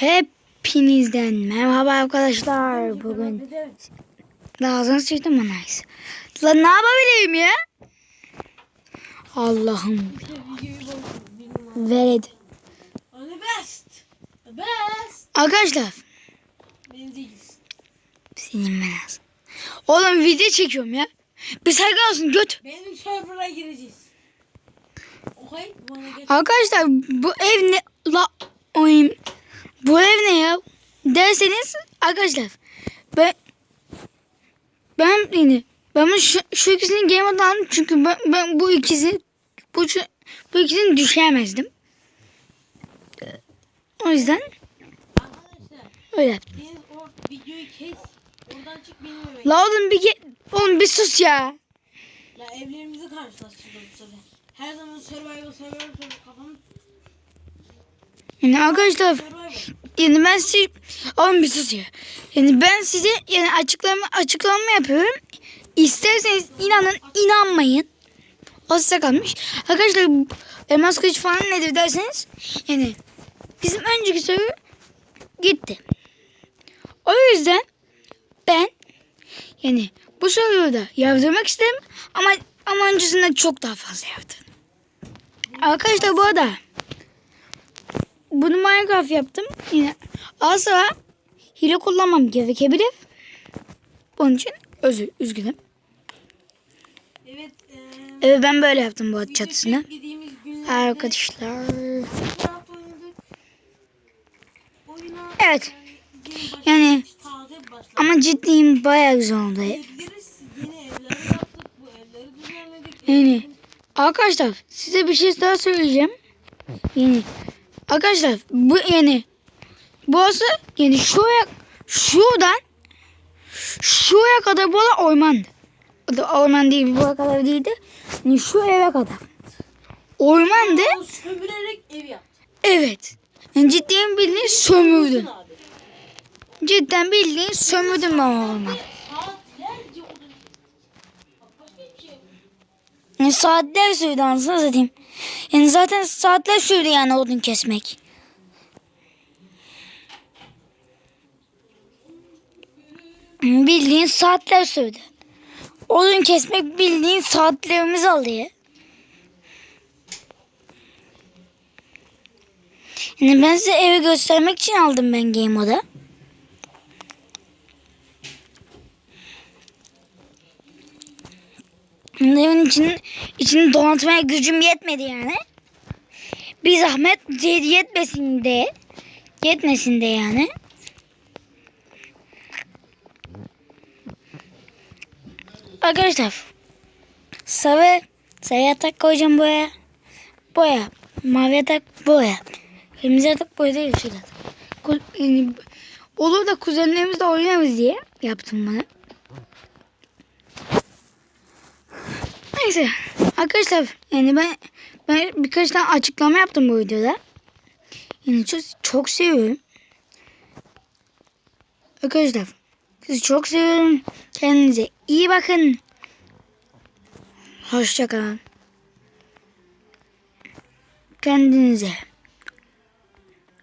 Hepinizden merhaba arkadaşlar. Bugün lazım sıçtım mı nice. Lan ne yapabileyim ya? Allah'ım best. Arkadaşlar senin ben lazım. Oğlum video çekiyorum ya. Bir saygı olsun göt. Benim server'a gireceğiz. Okay. Arkadaşlar bu ev ne la oyun bu ev ne ya derseniz arkadaşlar ben ben yine ben bu şu, şu ikisini game aldım çünkü ben, ben bu ikisi bu bu ikisini düşemezdim. O yüzden Arkadaşlar, öyle yaptım. videoyu kes. Oradan çık benim eve. La oğlum bir ge- oğlum bir sus ya. Ya evlerimizi karşılaştırdım bu sefer. Her zaman survival survival kafamı Yani arkadaşlar yani ben size oğlum bir sus ya. Yani ben size yani açıklama açıklama yapıyorum. İsterseniz inanın inanmayın. O size kalmış. Arkadaşlar elmas kılıç falan nedir derseniz yani bizim önceki soru gitti. O yüzden ben yani bu soruyu da yazdırmak istedim ama ama öncesinde çok daha fazla yaptım. Arkadaşlar bu arada bunu Minecraft yaptım. Yine asla hile kullanmam gerekebilir. Onun için özür, üzgünüm. Evet. eee, Evet ben böyle yaptım bu bizim çatısını. Arkadaşlar. Evet. Yani ama ciddiyim bayağı güzel oldu. Yani arkadaşlar size bir şey daha söyleyeceğim. Yani arkadaşlar bu yani burası yani şuraya şuradan şuraya kadar bu ormandı. Da Orman değil buraya kadar değildi. Yani şu eve kadar. Ormandı. Sömürerek ev yaptık. Evet. Yani cidden bildiğin sömürdüm. Abi. Cidden bildiğin sömürdüm ben o ormanı. Saatlerce odun. Bak Başka bir şey. Yani saatler sürdü anasını satayım. Yani zaten saatler sürdü yani odun kesmek. Bildiğin saatler sürdü. Odun kesmek bildiğin saatlerimiz aldı ya. Yani ben size evi göstermek için aldım ben Game Mode'a. Evin için, içini donatmaya gücüm yetmedi yani. Bir zahmet yet- yetmesin de. Yetmesin de yani. Arkadaşlar. Sarı, sarı yatak koyacağım boya. Boya. Mavi yatak boya. Kırmızı yatak boya değil yani olur da kuzenlerimizle oynarız diye yaptım bunu. Neyse arkadaşlar yani ben ben birkaç tane açıklama yaptım bu videoda. Yani çok, çok seviyorum. Arkadaşlar sizi çok seviyorum. Kendinize iyi bakın. Hoşçakalın. Kendinize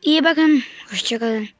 iyi bakın. Hoşçakalın.